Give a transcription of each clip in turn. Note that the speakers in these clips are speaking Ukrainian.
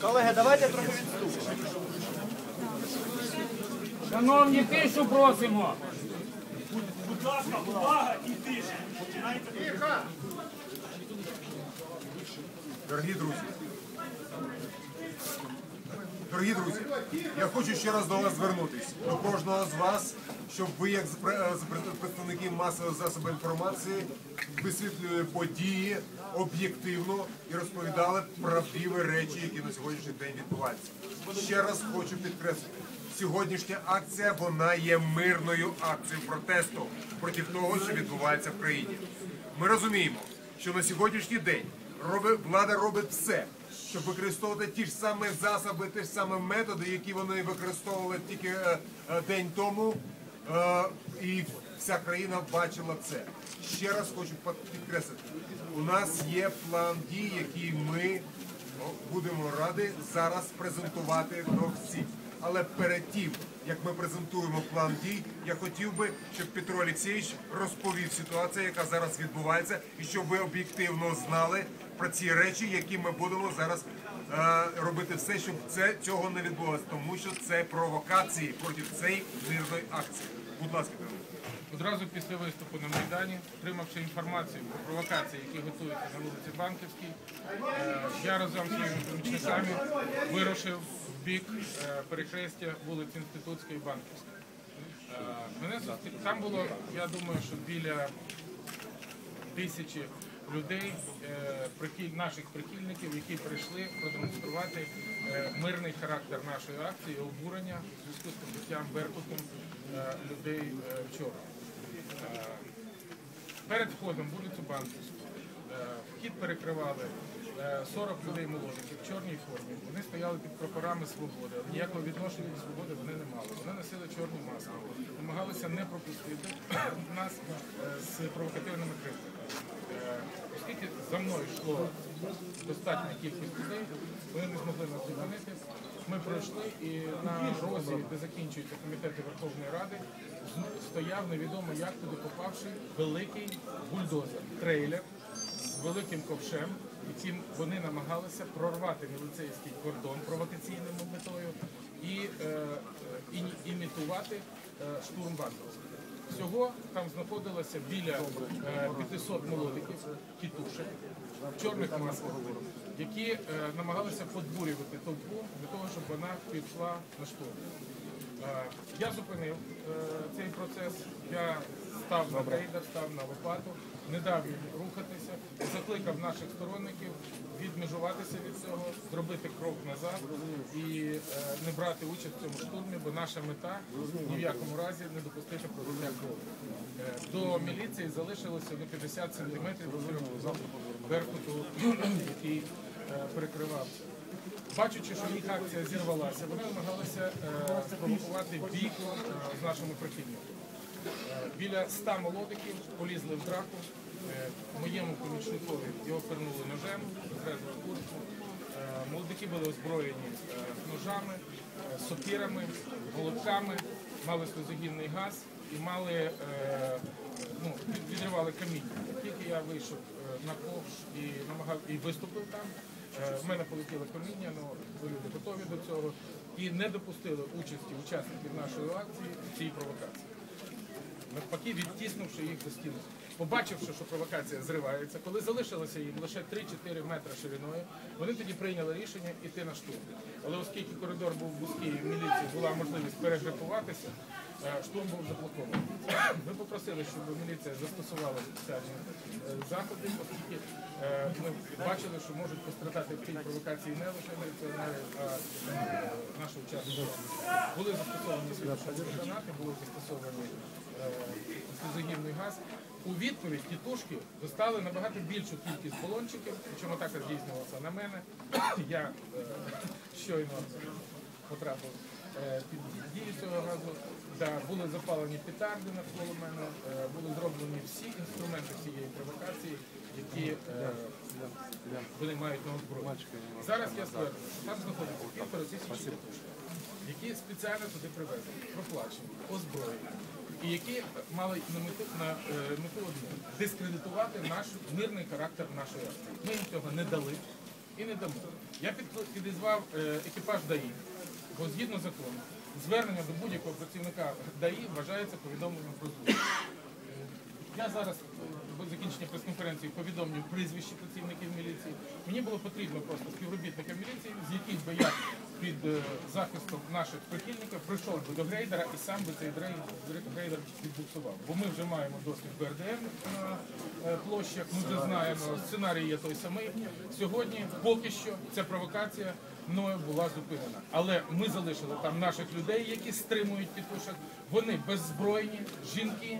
Колеги, давайте трохи відступимо. Шановні, тишу просимо. Будь ласка, увага і тиша. Дорогі друзі, дорогі друзі, я хочу ще раз до вас звернутися, до кожного з вас, щоб ви, як пред- представники масових засобів інформації, висвітлювали події об'єктивно і розповідали правдиві речі, які на сьогоднішній день відбуваються. Ще раз хочу підкреслити. Сьогоднішня акція вона є мирною акцією протесту проти того, що відбувається в країні. Ми розуміємо, що на сьогоднішній день роби- влада робить все, щоб використовувати ті ж самі засоби, ті ж самі методи, які вони використовували тільки е, е, день тому. Е, і вся країна бачила це. Ще раз хочу під- підкреслити: у нас є план дій, який ми будемо раді зараз презентувати до всіх. Але перед тим, як ми презентуємо план дій, я хотів би, щоб Петро Олексійович розповів ситуацію, яка зараз відбувається, і щоб ви об'єктивно знали про ці речі, які ми будемо зараз е, робити все, щоб це цього не відбулося, тому що це провокації проти цієї мирної акції. Будь ласка. Одразу після виступу на Майдані, отримавши інформацію про провокації, які готуються на вулиці Банківській, е, я разом зі своїми помічниками вирушив в бік е, перехрестя вулиці Інститутської і Банківської. Е, Мене Там було, я думаю, що біля тисячі людей, е, наших прихильників, які прийшли продемонструвати е, мирний характер нашої акції, обурення в зв'язку з побиттям Беркутом е, людей вчора. Перед входом вулицю Банківську вхід перекривали е, 40 людей молодиків в чорній формі. Вони стояли під прапорами свободи, ніякого відношення до свободи вони не мали. Вони носили чорні маски, намагалися не пропустити нас з провокативними криками. Е, Оскільки за мною йшло достатня кількість людей, вони не змогли нас зупинити. Ми пройшли і на розі, де закінчуються комітети Верховної Ради, стояв невідомо як туди попавший великий бульдозер, трейлер з великим ковшем, яким вони намагалися прорвати міліцейський кордон провокаційною метою і е, імітувати е, штурм Банковського. Всього там знаходилося біля е, 500 молодиків, тітушек чорних масках, які е, намагалися подбурювати толпу для того, щоб вона пішла на штурм. Е, Я зупинив е, цей процес, я став на рейдер, став на лопату, не дав рухатися, закликав наших сторонників відмежуватися від цього, зробити крок назад і е, не брати участь в цьому штурмі, бо наша мета ні в якому разі не допустити пролиття крові. Е, До міліції залишилося на 50 сантиметрів до беркуту, який е, перекривався. Бачачи, що їх акція зірвалася, вони намагалися спровокувати бійку е, з нашими прихильниками. Біля ста молодиків полізли в драку. Е, Моєму помічникові його пернули ножем, зрезали куртку. Е, Молодики були озброєні е, ножами, сокирами, голубками, мали сльозогінний газ і мали ну, відривали каміння. Тільки я вийшов на ковш і намагав і виступив там. В мене полетіло каміння, але люди готові до цього і не допустили участі учасників нашої акції в цій провокації навпаки відтіснувши їх до стіни. Побачивши, що провокація зривається, коли залишилося їм лише 3-4 метри шириною, вони тоді прийняли рішення йти на штурм. Але оскільки коридор був вузький, в міліції була можливість перегрупуватися, е, штурм був заблокований. Ми попросили, щоб міліція застосувала спеціальні е, заходи, оскільки е, ми бачили, що можуть пострадати в цій провокації не лише міліціонери, а е, наші учасники. Були застосовані світлові гранати, були застосовані е, сльозогінний газ. У відповідь тітушки достали набагато більшу кількість балончиків, причому також здійснювалося на мене. Я е, щойно потрапив е, під дію цього газу. Да, були запалені петарди навколо мене, е, були зроблені всі інструменти цієї провокації, які е, вони мають на озброєнні. Зараз я стверджую, що там знаходиться півтора тисячі тітушок, які спеціально туди привезли, проплачені, озброєні. і які мали на мету на е, мету одну дискредитувати наш мирний характер нашої акції. Ми їм цього не дали і не дамо. Я під- підізвав е, екіпаж ДАІ, бо згідно закону, звернення до будь-якого працівника ДАІ вважається повідомленням про злочин. Я зараз е, до закінчення прес-конференції повідомлю прізвище працівників міліції. Мені було потрібно просто співробітника міліції, з яких би я під е, захистом наших прихильників прийшов би до грейдера і сам би цей грейдер відбуксував. Бо ми вже маємо досвід БРДМ на е, площах, ми вже знаємо, сценарій є той самий. Сьогодні поки що ця провокація мною була зупинена. Але ми залишили там наших людей, які стримують тітушок. Вони беззбройні, жінки.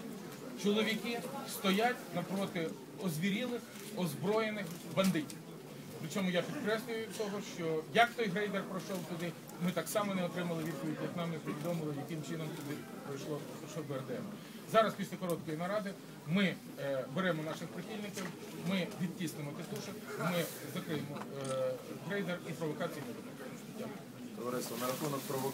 Чоловіки стоять напроти озвірілих, озброєних бандитів. Причому я підкреслюю того, що як той грейдер пройшов туди, ми так само не отримали відповідь, як нам не повідомили, яким чином туди пройшло пройшов БРДМ. Зараз після короткої наради ми е, беремо наших прихильників, ми відтіснемо титушок, ми закриємо е, грейдер і провокації не. Дякую. Товариство, провокації.